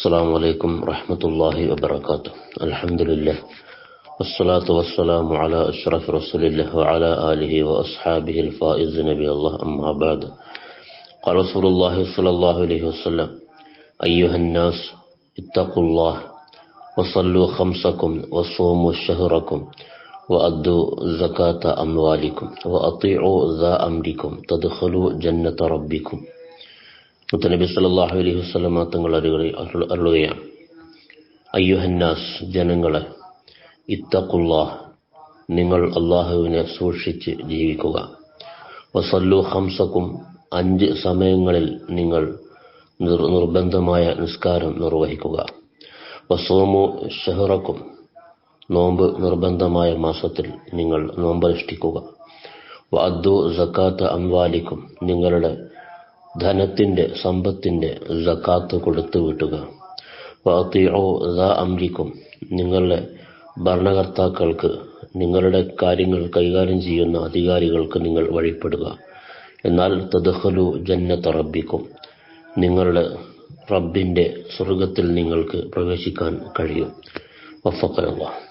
السلام عليكم ورحمة الله وبركاته. الحمد لله والصلاة والسلام على أشرف رسول الله وعلى آله وأصحابه الفائز نبي الله أما بعد. قال رسول الله صلى الله عليه وسلم أيها الناس اتقوا الله وصلوا خمسكم وصوموا شهركم وأدوا زكاة أموالكم وأطيعوا ذا أمركم تدخلوا جنة ربكم. മുത്തനബി സല്ലല്ലാഹു അലൈഹി വസല്ലമ തങ്ങൾ അരുളുകയാണ്. അയ്യുഹന്നാസ് ജനങ്ങളെ ഇത്തഖുല്ലാഹ് നിങ്ങൾ അള്ളാഹുവിനെ സൂക്ഷിച്ച് ജീവിക്കുക. വസല്ലു ഹംസക്കും അഞ്ച് സമയങ്ങളിൽ നിങ്ങൾ നിർബന്ധമായ നിസ്കാരം നിർവഹിക്കുക. വസോമു ഷെഹറക്കും നോമ്പ് നിർബന്ധമായ മാസത്തിൽ നിങ്ങൾ നോമ്പനുഷ്ഠിക്കുക. വഅദ്ദു സക്കാത്ത അംവാലിക്കും നിങ്ങളുടെ ധനത്തിന്റെ സമ്പത്തിന്റെ ജക്കാത്ത് കൊടുത്തു വിട്ടുക. വാത്തിയോ അംരിക്കും. നിങ്ങളുടെ ഭരണകർത്താക്കൾക്ക് നിങ്ങളുടെ കാര്യങ്ങൾ കൈകാര്യം ചെയ്യുന്ന അധികാരികൾക്ക് നിങ്ങൾ വഴിപ്പെടുക. എന്നാൽ തദഹലു ജന്നത്ത റബ്ബിക്കും. നിങ്ങളുടെ റബ്ബിന്റെ സ്വർഗത്തിൽ നിങ്ങൾക്ക് പ്രവേശിക്കാൻ കഴിയും. വഫക്കലുള്ള